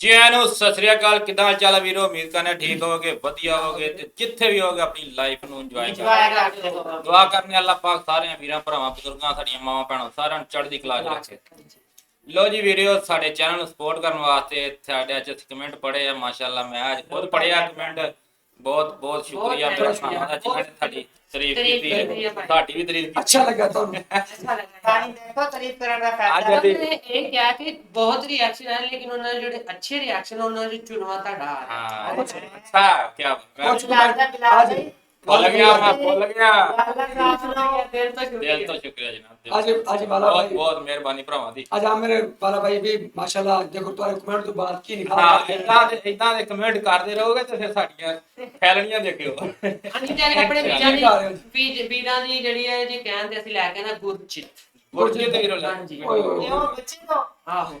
ਜੀ ਆਇਆਂ ਸਤਿ ਸ੍ਰੀ ਅਕਾਲ ਕਿਦਾਂ ਚਾਲ ਵੀਰੋ? ਉਮੀਦ ਕਰਨਾ ਠੀਕ ਹੋਵੋਗੇ ਵਧੀਆ ਹੋਵੋਗੇ ਤੇ ਜਿੱਥੇ ਵੀ ਹੋਵੋਗੇ ਆਪਣੀ ਲਾਈਫ ਨੂੰ ਇੰਜੋਏ ਕਰੋ ਦੁਆ ਕਰਨੇ ਅੱਲਾਹ ਪਾਕ ਸਾਰਿਆਂ ਵੀਰਾਂ ਭਰਾਵਾਂ ਬਜ਼ੁਰਗਾਂ ਸਾਡੀਆਂ ਮਾਵਾਂ ਭੈਣਾਂ ਸਾਰਿਆਂ ਨੂੰ ਚੜ੍ਹਦੀ ਕਲਾ ਚ ਰੱਖੇ। ਲੋ ਜੀ ਵੀਡੀਓ ਸਾਡੇ ਚੈਨਲ ਨੂੰ ਸਪੋਰਟ ਕਰਨ ਵਾਸਤੇ ਸਾਡੇ ਅੱਜ ਕਮੈਂਟ ਪੜੇ ਆ ਮਾਸ਼ਾਅੱਲਾ ਮੈਂ ਅੱਜ ਖੁਦ ਪੜਿਆ ਕਮੈਂਟ ਬਹੁਤ ਬਹੁਤ ਸ਼ੁਕਰੀਆ ਬਹੁਤ ਮੇਰਾ ਸ਼ੁਕਰੀਆ। ਭਰਾਵਾਂ ਦਾ ਜਿਨ੍ਹਾਂ ਨੇ ਸਾਡੀ ਤਾਰੀਫ ਕੀਤੀ ਹੈ। ਹੈ। ਸਾਡੀ ਵੀ ਤਾਰੀਫ ਕੀਤੀ ਅੱਛਾ ਲੱਗਾ ਤੁਹਾਨੂੰ। ਪਾਣੀ ਦੇਖੋ ਤਾਰੀਫ ਕਰਨ ਦਾ ਅੱਜ ਫਾਇਦਾ ਅਸੀਂ- ਨੇ ਇਹ ਕਿਹਾ ਕਿ ਬਹੁਤ ਰਿਐਕਸ਼ਨ ਹੈ ਲੇਕਿਨ ਉਹਨਾਂ ਦੇ ਜਿਹੜੇ ਅੱਛੇ ਰਿਐਕਸ਼ਨ ਉਹਨਾਂ ਦੇ ਚੁਣਵਾ ਤੁਹਾਡਾ ਆ ਰਿਹਾ। ਹਾਂ ਅੱਛਾ ਕੀ ਬਾਤ ਬਿਲਾਲ ਦਾ ਬਿਲਾਲ ਅੱਜ ਜੀ ਭੁੱਲ ਗਿਆ ਮੈਂ ਭੁੱਲ ਗਿਆ। ਦਿਲ ਤੋਂ ਦਿਲ ਸ਼ੁਕਰੀਆ ਤੋਂ ਸ਼ੁਕਰੀਆ ਜਨਾਬ ਅੱਜ ਤੋਂ। ਅੱਜ ਵਾਲਾ ਬਹੁਤ ਭਾਈ ਬਹੁਤ ਮਿਹਰਬਾਨੀ ਭਰਾਵਾਂ ਦੀ। ਅੱਜ ਆ ਮੇਰੇ ਵਾਲਾ ਭਾਈ ਵੀ ਮਾਸ਼ਾਅੱਲਾ ਦੇਖੋ ਤੁਹਾਡੇ ਕਮੈਂਟ ਤੋਂ ਬਾਅਦ ਕੀ ਲਿਖਾ ਹਾਂ ਇਦਾਂ ਦੇ ਇਦਾਂ ਦੇ ਕਮੈਂਟ ਕਰਦੇ ਰਹੋਗੇ ਤੇ ਫਿਰ ਸਾਡੀਆਂ ਫੈਲਣੀਆਂ ਦੇਖਿਓ। ਅਸੀਂ ਜਾਨੀ ਆਪਣੇ। ਵੀਰਾਂ? ਦੀ ਵੀਰ- ਦੀ ਜਿਹੜੀ ਹੈ ਜੀ ਕਹਿੰਦੇ ਅਸੀਂ ਲੈ ਕੇ ਨਾ ਗੁਰਚਿਤ ਗੁਰਜੀ ਤੇ ਵੀਰੋ ਲੈ। ਹਾਂਜੀ। ਉਹ ਬੱਚੇ ਤੋਂ ਆਹੋ।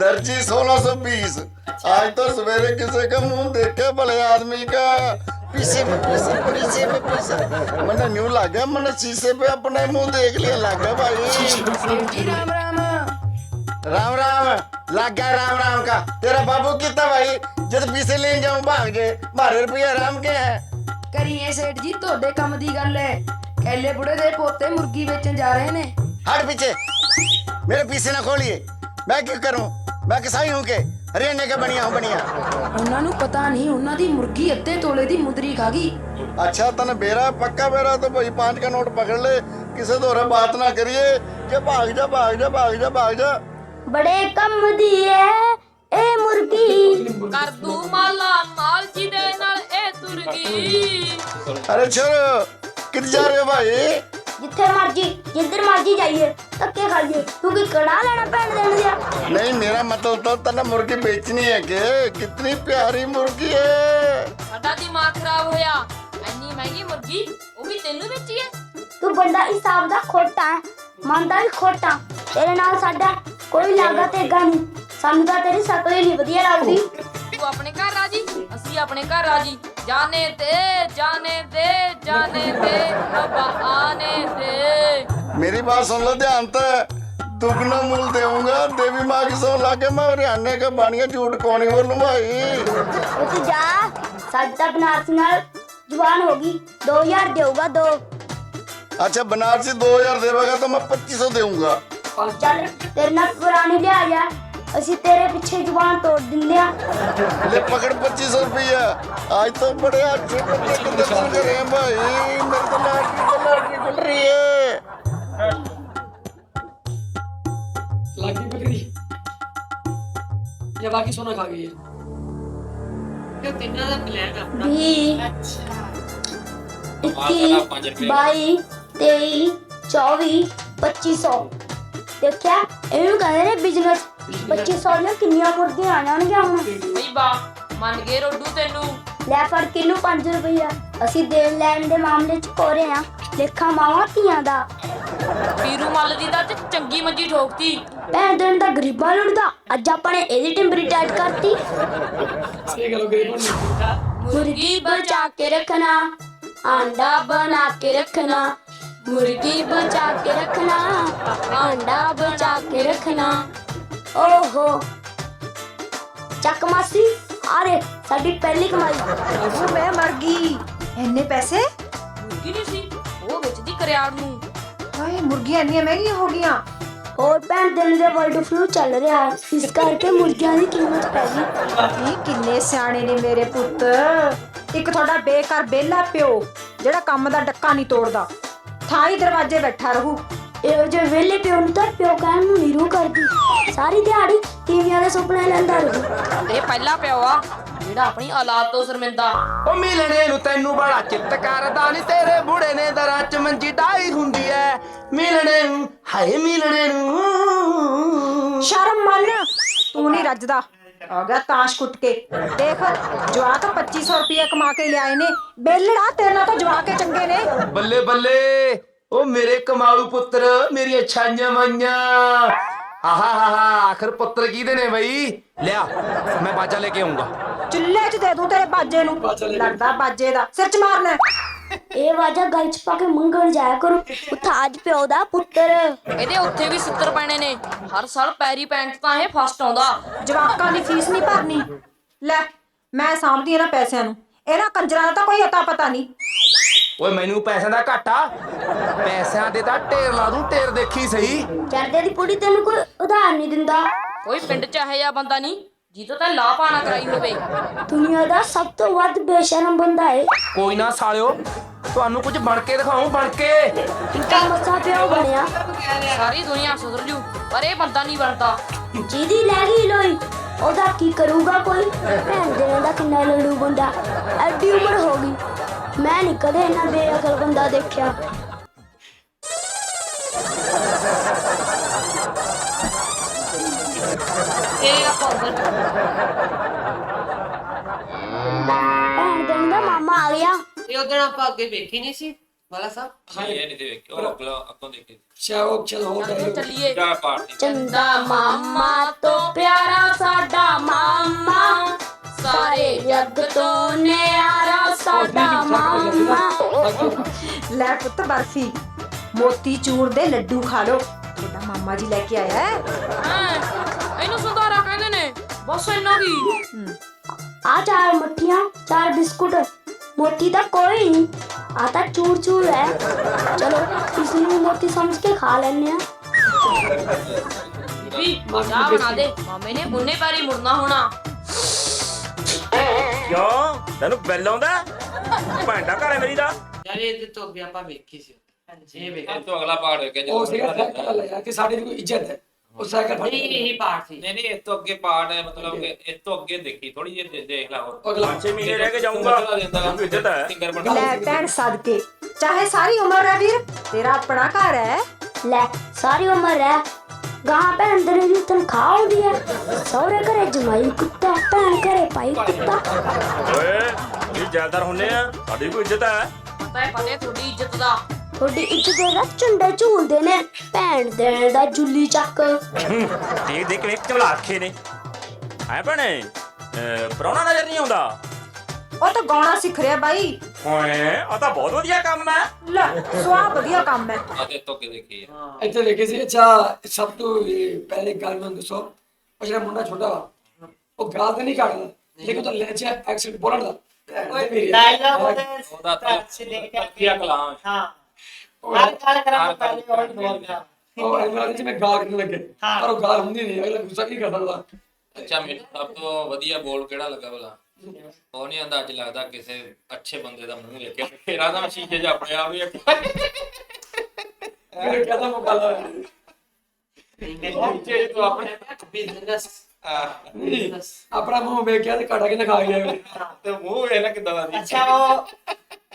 दर्जी सोलह सौ बीस। आज तो सवेरे किसी का मुँह देखे भले आदमी का पीछे पे पीछे पीछे पे पीछे। मैंने न्यू लागे मैंने शीशे पे अपने मुँह देख लिया लागे भाई। राम राम। राम राम। लाग गया राम राम का। तेरा बाबू कितना भाई? जब पीछे ले जाऊँ भाग जे मारे रुपया राम के है। करिए सेठ जी थोड़े कम दी गल है। कहले बुढ़े दे पोते मुर्गी बेचने जा रहे ने। हट पीछे। मेरे पीछे ना खोलिए। मैं क्यों करूं मैं किसाई हूं के हरियाणा का बढ़िया हूं बढ़िया ਉਹਨਾਂ ਨੂੰ ਪਤਾ ਨਹੀਂ ਉਹਨਾਂ ਦੀ ਮੁਰਗੀ ਅੱਧੇ ਤੋਲੇ ਦੀ ਮੁੰਦਰੀ ਖਾ ਗਈ अच्छा तने बेरा पक्का बेरा तो भाई पांच का नोट पकड़ ले किसी दोरे बात ना करिए कि भाग जा भाग जा भाग जा भाग जा ਬੜੇ ਕੰਮ ਦੀ ਐ ਇਹ ਮੁਰਗੀ ਕਰ ਦੂ ਮਾਲਾ ਮਾਲ ਜੀ ਦੇ ਨਾਲ ਇਹ ਤੁਰ ਗਈ अरे छोरो किधर जा रहे हो भाई ਜਿੱਥੇ ਮਰਜੀ ਜਿੱਧਰ ਮਰਜੀ ਜਾਈਏ ਧੱਕੇ ਖਾਈਏ ਤੂੰ ਕੀ ਕੜਾ ਲੈਣਾ ਭੈਣ ਦੇਣ ਦਿਆ नहीं मेरा मतलब तो तने मुर्गी बेचनी है के कितनी प्यारी मुर्गी है ਸਾਡਾ ਦਿਮਾਗ ਖਰਾਬ ਹੋਇਆ ਐਨੀ ਮਹਿੰਗੀ ਮੁਰਗੀ ਉਹ ਵੀ ਤੈਨੂੰ ਵੇਚੀ ਹੈ ਤੂੰ ਬੰਦਾ ਹਿਸਾਬ ਦਾ ਖੋਟਾ ਹੈ ਮੰਨਦਾ ਵੀ ਖੋਟਾ ਤੇਰੇ ਨਾਲ ਸਾਡਾ ਕੋਈ ਲਾਗਾ ਤੇਗਾ ਨਹੀਂ ਸਾਨੂੰ ਤਾਂ ਤੇਰੀ ਸ਼ਕਲ ਹੀ ਨਹੀਂ ਵਧੀਆ ਲੱਗਦੀ ਤੂੰ ਆਪਣੇ ਘਰ ਰਾਜੀ ਅਸੀਂ ਆਪਣੇ ਘਰ ਰਾਜੀ ਜਾਣੇ ਤੇ ਜਾਣੇ ਤੇ ਜਾਣੇ ਤੇ ਰੱਬਾ ਆਨੇ ਤੇ मेरी बात सुन लो ध्यान से दुगना मूल देऊंगा देवी माँ की सौ लाके मैं हरियाणा का बानिया झूठ कौन ही बोलूं भाई ਉਹ ਤੂੰ ਜਾ ਸਾਡਾ ਬਨਾਰਸ ਨਾਲ ਜਵਾਨ ਹੋ ਗਈ 2000 ਦੇਊਗਾ ਦੋ अच्छा बनारसी दो हजार देगा तो मैं पच्चीस सौ दूंगा ਚੱਲ ਤੇਰੇ ਨਾਲ ਪੁਰਾਣੀ ਲਿਆ ਜਾ ਅਸੀਂ ਤੇਰੇ ਪਿੱਛੇ ਜਵਾਨ ਤੋੜ ਦਿੰਦੇ ਆ ले पकड़ पच्चीस सौ रुपया आज तो बड़े अच्छे बच्चे के दर्शन करे हैं भाई मेरी तो लाटरी ਇਹ ਬਾਕੀ ਸੋਨਾ ਖਾ ਗਈ ਹੈ। ਤੇ ਤਿੰਨਾਂ ਦਾ ਪਲਾਨ ਆਪਣਾ। ਵੀਹ ਮਾਲ ਇੱਕੀ ਸਾਡਾ ਪੰਜ ਰੁਪਏ। ਬਾਈ ਤੇਈ ਚੌਵੀ 2500 ਦੇਖਿਆ? ਇਹਨੂੰ ਕਹਿੰਦੇ ਨੇ ਬਿਜ਼ਨਸ 2500 ਦੀਆਂ ਕਿੰਨੀਆਂ ਮੁਰਗੀਆਂ ਆ ਜਾਣਗੀਆਂ ਹੁਣ? ਬਈ ਬਾ ਮੰਨ ਗਏ ਰੋਡੂ ਤੈਨੂੰ। ਲੈ ਫੜ ਕਿਨੂੰ 5 ਰੁਪਈਆ। ਅਸੀਂ ਦੇਣ ਲੈਣ ਦੇ ਮਾਮਲੇ 'ਚ ਕੋਰੇ ਆ ਲੇਖਾ ਮਾਵਾਂ ਧੀਆਂ ਦਾ। ਪੀਰੂ ਮੱਲ ਦੀ ਤਾਂ ਅੱਜ ਚੰਗੀ ਮੰਜੀ ਠੋਕਤੀ। ਭੈਣ ਦੇਣ ਦਾ ਗਰੀਬਾਂ ਲੁੱਟਦਾ ਅੱਜ ਆਪਾਂ ਨੇ ਇਹਦੀ ਟਿੰਬਰੀ ਟਾਈਟ ਕਰਤੀ। ਸਹੀ ਗੱਲ ਮੁਰਗੀ ਬਚਾ ਕੇ ਰੱਖਣਾ ਆਂਡਾ ਬਣਾ ਕੇ ਰੱਖਣਾ। ਮੁਰਗੀ ਬਚਾ ਕੇ ਰੱਖਣਾ ਆਂਡਾ ਬਚਾ ਕੇ ਰੱਖਣਾ। ਓਹੋ। ਚੱਕ ਮਾਸੀ ਆਰੇ ਸਾਡੀ ਪਹਿਲੀ ਕਮਾਈ। ਉਹ ਮੈਂ ਮਰ ਗਈ। ਇੰਨੇ ਪੈਸੇ? ਮੁਰਗੀ ਨਹੀਂ ਸੀ ਉਹ ਵੇਚਦੀ ਕਰਿਆੜ ਨੂੰ। ਮੁਰਗੀਆਂ ਇੰਨੀਆਂ ਮਹਿੰਗੀਆਂ ਹੋ ਗਈਆਂ। ਹੋਰ ਭੈਣ ਦਿਨ ਦੇ ਵਰਲਡ ਫਲੂ ਚੱਲ ਰਿਹਾ। ਹੈ ਇਸ ਕਰਕੇ ਮੁਰਗੀਆਂ ਦੀ ਕੀਮਤ ਪੈ ਗਈ। ਨਹੀਂ ਕਿੰਨੇ ਸਿਆਣੇ ਨੇ ਮੇਰੇ ਪੁੱਤ। ਇੱਕ ਤੁਹਾਡਾ ਬੇਕਾਰ ਬੇਲਾ ਪਿਓ ਜਿਹੜਾ ਕੰਮ ਦਾ ਡੱਕਾ ਨਹੀਂ ਤੋੜਦਾ। ਥਾਂ ਹੀ ਦਰਵਾਜ਼ੇ ਬੈਠਾ ਰਹੂ। ਇਹੋ ਜਿਹੇ ਵਿਹਲੇ ਪਿਓ ਨੂੰ ਤਾਂ ਪਿਓ ਕਹਿਣ ਨੂੰ ਨੀਰੂ ਕਰਦੀ। ਸਾਰੀ ਦਿਹਾੜੀ ਟੀਵੀਆਂ ਦੇ ਸੁਪਨੇ ਲੈਂਦਾ ਰਹੂ ਇਹ ਪਹਿਲਾ ਪਿਓ ਆ ਜਿਹੜਾ ਆਪਣੀ ਔਲਾਦ ਤੋਂ ਸ਼ਰਮਿੰਦਾ। ਉਹ ਮਿਲਣੇ ਨੂੰ ਤੈਨੂੰ ਬੜਾ ਚਿੱਤ ਕਰਦਾ ਨੀ ਤੇਰੇ ਬੁੜੇ ਨੇ ਦਰਾਂ ਚ ਮੰਜੀ ਡਾਈ ਹੁੰਦੀ ਐ। ਮਿਲਣੇ ਨੂੰ ਹਾਏ ਮਿਲਣੇ ਨੂੰ। ਸ਼ਰਮ ਮੰਨ ਤੂੰ ਨਹੀਂ ਰੱਜਦਾ। ਆ ਗਿਆ ਤਾਸ਼ ਕੁੱਟ ਕੇ। ਦੇਖ ਜਵਾਕ 2500 ਰੁਪਏ ਕਮਾ ਕੇ ਲਿਆਏ ਨੇ। ਬੇਲੜਾ ਤੇਰੇ ਨਾਲ ਤਾਂ ਜਵਾਕ ਹੀ ਚੰਗੇ ਨੇ। ਬੱਲੇ ਬੱਲੇ। ਉਹ ਮੇਰੇ ਕਮਾਊ ਪੁੱਤਰ ਮੇਰੀਆਂ ਛਾਈਆਂ ਮਾਈਆਂ। ਆਹਾ ਹਾ ਹਾ ਆਖਰ ਪੁੱਤਰ ਕਿਹਦੇ ਨੇ ਬਈ? ਲਿਆ ਮੈਂ ਬਾਜਾ ਲੈ ਕੇ ਆਉਂਗਾ। ਚੁੱਲ੍ਹੇ 'ਚ ਦੇ ਦੂੰ ਤੇਰੇ ਬਾਜੇ ਨੂੰ। ਲੜਦਾ ਬਾਜੇ ਦਾ। ਸਿਰ 'ਚ ਮਾਰਨਾ ਹੈ। ਇਹ ਵਾਜਾ ਗਲ ਚ ਪਾ ਕੇ ਮੰਗਣ ਜਾਇਆ ਕਰੋ। ਉਥਾਜ ਪਿਓ ਦਾ ਪੁੱਤਰ। ਇਹਦੇ ਉੱਥੇ ਵੀ 70 ਪੈਣੇ ਨੇ। ਹਰ ਸਾਲ ਪੈਰੀ ਪੈਂਟ ਤਾਂ ਇਹ ਫਸਟ ਆਉਂਦਾ। ਜਵਾਕਾਂ ਦੀ ਫੀਸ ਨਹੀਂ ਭਰਨੀ। ਲੈ ਮੈਂ ਸਾਂਭਦੀ ਇਹਨਾਂ ਪੈਸਿਆਂ ਨੂੰ। ਇਹਨਾਂ ਕੰਜਰਾਂ ਦਾ ਤਾਂ ਕੋਈ ਅਤਾ ਪਤਾ ਨਹੀਂ। ਓਏ ਮੈਨੂੰ ਪੈਸਿਆਂ ਦਾ ਘਾਟਾ। ਪੈਸਿਆਂ ਦੇ ਤਾਂ ਢੇਰ ਲਾ ਦੂੰ ਢੇਰ ਦੇਖੀ ਸਹੀ। ਚਰਦੇ ਦੀ ਪੁੜੀ ਤੈਨੂੰ ਕੋਈ ਉਧਾਰ ਨਹੀਂ ਦਿੰਦਾ। ਕੋਈ ਪਿੰਡ 'ਚ ਇਹੋ ਜਿਹਾ ਬੰਦਾ ਨਹੀਂ ਜਿਹਤੋਂ ਤਾਂ ਲਾਹ ਪਾਣਾ ਕਰਾਈ ਹੋਵੇ। ਦੁਨੀਆ ਦਾ ਸਭ ਤੋਂ ਵੱਧ ਬੇਸ਼ਰਮ ਬੰਦਾ ਹੈ ਕੋਈ ਨਾ ਸਾਲਿਓ ਤੁਹਾਨੂੰ ਕੁਝ ਬਣ ਕੇ ਦਿਖਾਉਂ ਬਣ ਕੇ। ਇੰਕਾ ਮੱਸਾ ਪਿਓ ਬਣਿਆ? ਸਾਰੀ ਦੁਨੀਆ ਸੁਧਰ ਜੂ ਪਰ ਇਹ ਬੰਦਾ ਨਹੀਂ ਬਣਦਾ। ਜਿਹਦੀ ਲੈ ਗਈ ਲੋਈ ਉਹਦਾ ਕੀ ਕਰੂਗਾ ਕੋਈ? ਭੈਣ ਦੇ ਦਾ ਕਿੰਨਾ ਲੜੂ ਬੰਦਾ। ਐਡੀ ਉਮਰ ਹੋ ਗਈ। ਮੈਂ ਨਹੀਂ ਕਦੇ ਇੰਨਾ ਬੇਅਕਲ ਬੰਦਾ ਦੇਖਿਆ। ਇਹ ਆਪਾਂ ਉਧਰ ਭੈਣ ਦੇ ਦਾ ਮਾਮਾ ਆ ਗਿਆ। ਇਹ ਉਦੋਂ ਆਪਾਂ ਅੱਗੇ ਵੇਖੀ ਨਹੀਂ ਸੀ? ਵਾਲਾ ਸਾਹਿਬ? ਇਹ ਨਹੀਂ ਵੇਖਿਓ ਉਹ ਅਗਲਾ ਅੱਗੋਂ ਦੇਖੇ ਚਲੋ ਚਲੋ ਹੋ ਗਏ ਚੱਲੀਏ ਜਾ। ਪਾਰਟੀ। ਚੰਦਾ ਮਾਮਾ ਤੋਂ ਪਿਆਰਾ ਸਾਡਾ ਮਾਮਾ। ਸਾਰੇ ਜੱਗ ਤੋਂ ਨਿਆਰਾ ਸਾਡਾ ਮਾਮਾ। ਲੈ ਪੁੱਤ ਬਰਫੀ ਮੋਤੀ ਚੂਰ ਦੇ ਲੱਡੂ ਖਾ ਲੋ ਤੁਹਾਡਾ ਮਾਮਾ ਜੀ ਲੈ ਕੇ ਆਇਆ ਹੈ। ਹਾਂ? ਇਹਨੂੰ ਸੰਧਾਰਾ ਕਹਿੰਦੇ ਨੇ। ਬਸ ਇੰਨਾ ਕੀ? ਆ ਚਾਰ ਮੱਠੀਆਂ ਚਾਰ ਬਿਸਕੁਟ। ਮੋਤੀ ਦਾ ਕੋਈ ਨਹੀਂ ਆ ਤਾਂ ਚੂਰ ਚੂਰ ਹੈ ਚਲੋ ਇਸ ਨੂੰ ਮੋਤੀ ਸਮਝ ਕੇ ਖਾ ਲੈਣੇ ਆ ਵੀ ਚਾਹ ਬਣਾ ਦੇ ਮਾਮੇ ਨੇ ਮੁੰਨੇ ਪੈਰੀ ਮੁੜਨਾ ਹੋਣਾ ਕਿਉਂ ਤੈਨੂੰ ਬਿੱਲ ਆਉਂਦਾ ਭਾਂਡਾ ਘਰ ਹੈ ਮੇਰੀ ਦਾ ਯਾਰ ਇਹਦੇ ਤੋਂ ਅੱਗੇ ਆਪਾਂ ਵੇਖੀ ਸੀ ਇਹ ਵੇਖ ਤੋਂ ਅਗਲਾ ਪਾਰਟ ਵੇਖਿਆ ਉਹ ਸੀਗਾ ਕਿ ਸਾਡੀ ਵੀ ਕੋਈ ਇੱਜ਼ਤ ਹੈ ਉਹ ਸਾਈਕਲ ਫੜ ਨਹੀਂ ਇਹੀ ਪਾਠ ਸੀ। ਨਹੀਂ ਨਹੀਂ ਇਸ ਤੋਂ ਅੱਗੇ ਪਾਰਟ ਹੈ ਮਤਲਬ ਕਿ ਇਸ ਤੋਂ ਅੱਗੇ ਦੇਖੀ ਥੋੜੀ ਜਿਹੀ ਦੇਖ ਲਾ ਹੋਰ। ਅਗਲਾ 5 ਮਹੀਨੇ ਰਹਿ ਕੇ ਜਾਊਂਗਾ। ਤੈਨੂੰ ਇੱਜ਼ਤ ਹੈ। ਸਿੰਗਰ ਬਣਾ ਲੈ ਭੈਣ ਸਦਕੇ ਚਾਹੇ ਸਾਰੀ ਉਮਰ ਹੈ ਵੀਰ ਤੇਰਾ ਆਪਣਾ ਘਰ ਹੈ। ਲੈ ਸਾਰੀ ਉਮਰ ਹੈ। ਗਾਂ ਭੈਣ ਦੇ ਦੀ ਤਨਖਾਹ ਆਉਂਦੀ ਹੈ। ਸਹੁਰੇ ਘਰੇ ਜਮਾਈ ਕੁੱਤਾ ਭੈਣ ਘਰੇ ਪਾਈ ਕੁੱਤਾ। ਓਏ ਇਹ ਜਾਇਦਾਰ ਹੁੰਨੇ ਆ? ਸਾਡੀ ਕੋਈ ਇੱਜ਼ਤ ਹੈ। ਪਤਾ ਹੈ ਪਤਾ ਹੈ ਤੁਹਾਡੀ ਇੱਜ਼ਤ ਦਾ। ਤੁਹਾਡੀ ਇੱਜ਼ਤ ਦੇ ਨਾ ਝੰਡੇ ਝੂਲਦੇ ਨੇ। ਭੈਣ ਦੇ ਦਾ ਜੁੱਲੀ ਚੱਕ। ਦੇਖ ਦੇਖ ਕੇ ਚਮਲਾ ਰੱਖੇ ਨੇ। ਹੈ ਭਣੇ ਪਰੌਣਾ ਨਜ਼ਰ ਨਹੀਂ ਆਉਂਦਾ? ਉਹ ਤਾਂ ਗਾਉਣਾ ਸਿੱਖ ਰਿਹਾ ਬਾਈ। ਓਏ ਆ ਤਾਂ ਬਹੁਤ ਵਧੀਆ ਕੰਮ ਹੈ। ਲੈ ਸੁਆ ਵਧੀਆ ਕੰਮ ਹੈ। ਅਤੇ ਤੋਂ ਅੱਗੇ ਦੇਖੀ ਇੱਥੇ ਦੇਖੇ ਸੀ ਅੱਛਾ ਸਭ ਤੋਂ ਪਹਿਲੇ ਗੱਲ ਮੈਨੂੰ ਦੱਸੋ ਉਹ ਜਿਹੜਾ ਮੁੰਡਾ ਛੋਟਾ ਵਾ ਉਹ ਗਾਲ ਤਾਂ ਨਹੀਂ ਕੱਢਦਾ। ਲੇਕਿਨ ਉਹ ਤਾਂ ਲੈਚ ਐਕਸੈਂਟ ਬੋਲਣ ਦਾ। ਡਾਇਲੌਗ ਉਹਦੇ ਤਾਂ ਅੱਛੇ ਦੇਖ ਕੇ ਕਲਾਮ ਹਾਂ। ਹਰ ਗੱਲ ਕਰਨ ਪਹਿਲੇ ਉਹ ਐਵੇਂ ਜਿਵੇਂ ਗਾਲ ਕੱਢਣ ਲੱਗੇ। ਪਰ ਉਹ ਗਾਲ ਹੁੰਦੀ ਨਹੀਂ ਅਗਲਾ ਗੁੱਸਾ ਕੀ ਕਰ ਸਕਦਾ ਅੱਛਾ ਮੈਨੂੰ ਸਭ ਤੋਂ ਵਧੀਆ ਬੋਲ ਕਿਹੜਾ ਲੱਗਾ ਭਲਾ? ਉਹ ਨਹੀਂ ਆਂਦਾ ਅੱਜ ਲੱਗਦਾ ਕਿਸੇ ਅੱਛੇ ਬੰਦੇ ਦਾ ਮੂੰਹ ਵੇਖਿਆ। ਫੇਰ ਆਦਾ ਮੈਂ ਸ਼ੀਸ਼ੇ 'ਚ ਆਪਣੇ ਆਪ ਹੀ ਮੇਰੇ ਕਹਦਾ ਮੁਕਾਲਾ ਸ਼ੀਸ਼ੇ 'ਚ ਤੂੰ ਆਪਣੇ ਬਿਜ਼ਨਸ ਆਪਣਾ ਮੂੰਹ ਵੇਖਿਆ ਤੇ ਕਾਟਾ ਕਿਨੇ ਖਾ ਗਿਆ। ਤੇ ਮੂੰਹ ਵੇਖ ਲੈ ਕਿਦਾਂ ਦਾ ਸੀ। ਅੱਛਾ ਉਹ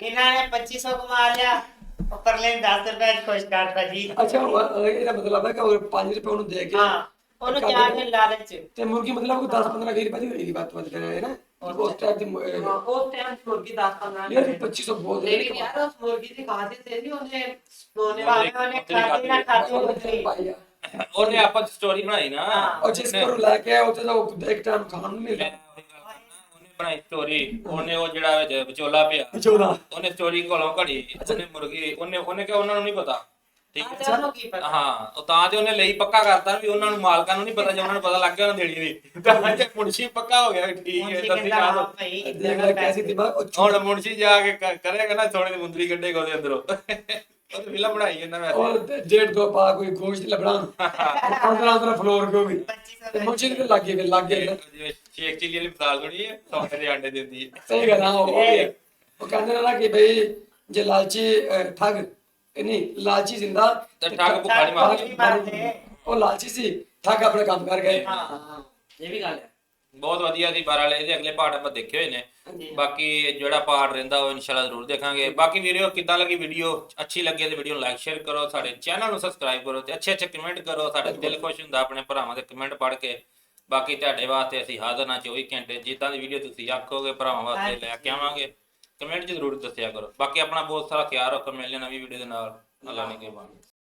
ਇਹਨਾਂ ਨੇ 2500 ਕਮਾ ਲਿਆ। ਉੱਪਰ ਲੈ 10 ਰੁਪਏ ਚ ਖੁਸ਼ ਕਰਤਾ ਜੀ। ਅੱਛਾ ਉਹ- ਇਹਦਾ ਮਤਲਬ ਹੈ ਕਿ ਉਹ 5 ਰੁਪਏ ਉਹਨੂੰ ਦੇ ਕੇ ਹਾਂ ਉਹਨੂੰ ਜਾ ਕੇ ਲਾਲਚ ਤੇ ਮੁਰਗੀ ਮਤਲਬ ਕੋਈ 10 15 20 ਰੁਪਏ ਦੀ ਇਹਦੀ ਬਾਤ ਬਾਤ ਕਰ ਰਿਹਾ ਹੈ ਨਾ। ਉਸ ਟਾਈਪ ਦੀ ਮੁ- ਅਹ, ਉਹ ਟਾਈਮ ਮੁਰਗੀ 10 15 ਯਾਰ 2500 ਬਹੁਤ ਹੈ। ਲੇਕਿਨ ਯਾਰ ਉਸ ਮੁਰਗੀ ਦੀ ਖਾਸੀਅਤ ਇਹ ਵੀ ਉਹਨੇ ਸੋਨੇ ਭਾਵੇਂ ਉਹਨੇ ਖਾਧੀ ਨਾ ਖਾਧੀ ਉਹਨੇ ਭਾਈ ਆ। ਉਹਨੇ ਆਪਾਂ ਸਟੋਰੀ ਬਣਾਈ ਨਾ। ਉਹ ਜਿਸ ਕੋਲ ਲੈ ਕੇ ਆਇਆ ਉੱਥੇ ਤਾਂ ਉਹ ਇੱਕ ਟਾਈਮ ਖਾਣ ਨੂੰ ਨਹੀਂ ਮਿਲਦਾ ਉਹੀ ਗੱਲ ਕਰਨਾ, ਉਹਨੇ ਬਣਾਈ ਸਟੋਰੀ ਉਹਨੇ ਉਹ ਜਿਹੜਾ ਵਿੱਚ ਵਿਚੋਲਾ ਪਿਆ ਚੋਦਾ ਉਹਨੇ ਸਟੋਰੀ ਕੋਲੋਂ ਘੜੀ ਉਹਨੇ ਮੁਰਗੀ ਉਹਨੇ ਉਹਨੇ ਕਿਹਾ ਉਹਨਾਂ ਨੂੰ ਨਹੀਂ ਪਤਾ। ਠੀਕ ਹੈ। ਹਾਂ ਉਹ ਤਾਂ ਤੇ ਉਹਨੇ ਲਈ ਪੱਕਾ ਕਰਤਾ ਵੀ ਉਹਨਾਂ ਨੂੰ ਮਾਲਕਾਂ ਨੂੰ ਨਹੀਂ ਪਤਾ ਜੇ ਉਹਨਾਂ ਨੂੰ ਪਤਾ ਲੱਗ ਗਿਆ ਉਹਨਾਂ ਦੇਣੀ ਨਹੀਂ। ਤਾਂ ਜੇ ਮੁਨਸ਼ੀ ਪੱਕਾ ਹੋ ਗਿਆ ਠੀਕ ਹੈ ਮੁੰਸ਼ੀ ਤਾਂ ਕਹਿੰਦਾ ਠੀਕ ਹਾਂ ਆ ਭਾਈ ਦੇਖ ਲੈ ਕੈਸੀ ਦਿਮਾਗ ਉਹ ਹੁਣ ਮੁਨਸ਼ੀ ਜਾ ਕੇ ਕ- ਕਰੇਗਾ ਨਾ ਸੋਨੇ ਦੀ ਮੁੰਦਰੀ ਕੱਢੇਗਾ ਉਹਦੇ ਅੰਦਰੋਂ। ਉਹ ਤੇ ਫਿਲਮ ਬਣਾਈ ਇਹਨਾਂ ਵੈਸੇ। ਔਰ ਡੇਢ ਦੋ ਪਾ ਕੋਈ ਗੋਸ਼ਤ ਲੱਭਣਾ। ਅੰਦਰ ਅੰਦਰ ਫਲੋਰ ਕੋ ਵੀ 2500 ਤੇ ਮੁੰਚੀ ਤੇ ਲੱਗ ਗਏ ਲੱਗ ਗਏ ਜਿਵੇਂ ਸ਼ੇਖ ਚਿੱਲੀ ਵਾਲੀ ਮਿਸਾਲ ਥੋੜੀ ਹੈ ਸੋਨੇ ਦੇ ਆਂਡੇ ਦਿੰਦੀ ਹੈ। ਸਹੀ ਗੱਲ ਆ ਉਹ ਉਹ ਵੀ ਹੈ। ਉਹ ਕਹਿੰਦੇ ਨੇ ਨਾ ਕਿ ਬਈ ਜੇ ਲਾਲਚੀ ਅਹ, ਠੱਗ ਇਹ ਨਹੀਂ ਲਾਲਚੀ ਜ਼ਿੰਦਾ ਤੇ ਠੱਗ ਭੁੱਖਾ ਨਹੀਂ ਮਾਰਦਾ। ਨਹੀਂ ਮਾਰਦੇ। ਉਹ ਲਾਲਚੀ ਸੀ ਠੱਗ ਆਪਣੇ ਕੰਮ ਕਰ ਗਏ। ਹਾਂ। ਇਹ ਵੀ ਗੱਲ ਹੈ। ਬਹੁਤ ਵਧੀਆ ਸੀ ਬਾਰ ਵਾਲੇ ਇਹਦੇ ਅਗਲੇ ਪਾਰਟ ਆਪਾਂ ਦੇਖੇ ਹੋਏ ਨੇ। ਬਾਕੀ ਜਿਹੜਾ ਪਾਰਟ ਰਹਿੰਦਾ ਉਹ ਇਨਸ਼ਾਅੱਲਾ ਜ਼ਰੂਰ ਦੇਖਾਂਗੇ। ਬਾਕੀ ਵੀਡੀਓ ਕਿੱਦਾਂ ਲੱਗੀ ਵੀਡੀਓ ਅੱਛੀ ਲੱਗੇ ਤੇ ਵੀਡੀਓ ਨੂੰ ਲਾਈਕ ਸ਼ੇਅਰ ਕਰੋ ਸਾਡੇ ਚੈਨਲ ਨੂੰ ਸਬਸਕ੍ਰਾਈਬ ਕਰੋ ਤੇ ਅੱਛੇ ਅੱਛੇ ਕਮੈਂਟ ਕਰੋ। ਸਾਡਾ ਦਿਲ ਖੁਸ਼ ਹੁੰਦਾ ਆਪਣੇ ਭਰਾਵਾਂ ਦੇ ਕਮੈਂਟ ਪੜ੍ਹ ਕੇ। ਬਾਕੀ ਤੁਹਾਡੇ ਵਾਸਤੇ ਅਸੀਂ ਹਾਜ਼ਰ ਹਾਂ 24 ਘੰਟੇ। ਜਿੱਦਾਂ ਦੀ ਵੀਡੀਓ ਤੁਸੀਂ ਆਖੋਗੇ ਭਰਾਵਾਂ ਵਾਸਤੇ ਲੈ ਕੇ ਆਵਾਂਗੇ। ਕਮੈਂਟ ਜ਼ਰੂਰ ਦੱਸਿਆ ਕਰੋ। ਬਾਕੀ ਆਪਣਾ ਬਹੁਤ ਸਾਰਾ ਖਿਆਲ ਰੱਖੋ ਮਿਲਣੇ ਨਵੀਂ ਵੀਡੀਓ ਦੇ ਨਾਲ। ਅੱਲਾ ਨੇ ਕਿਰਪਾ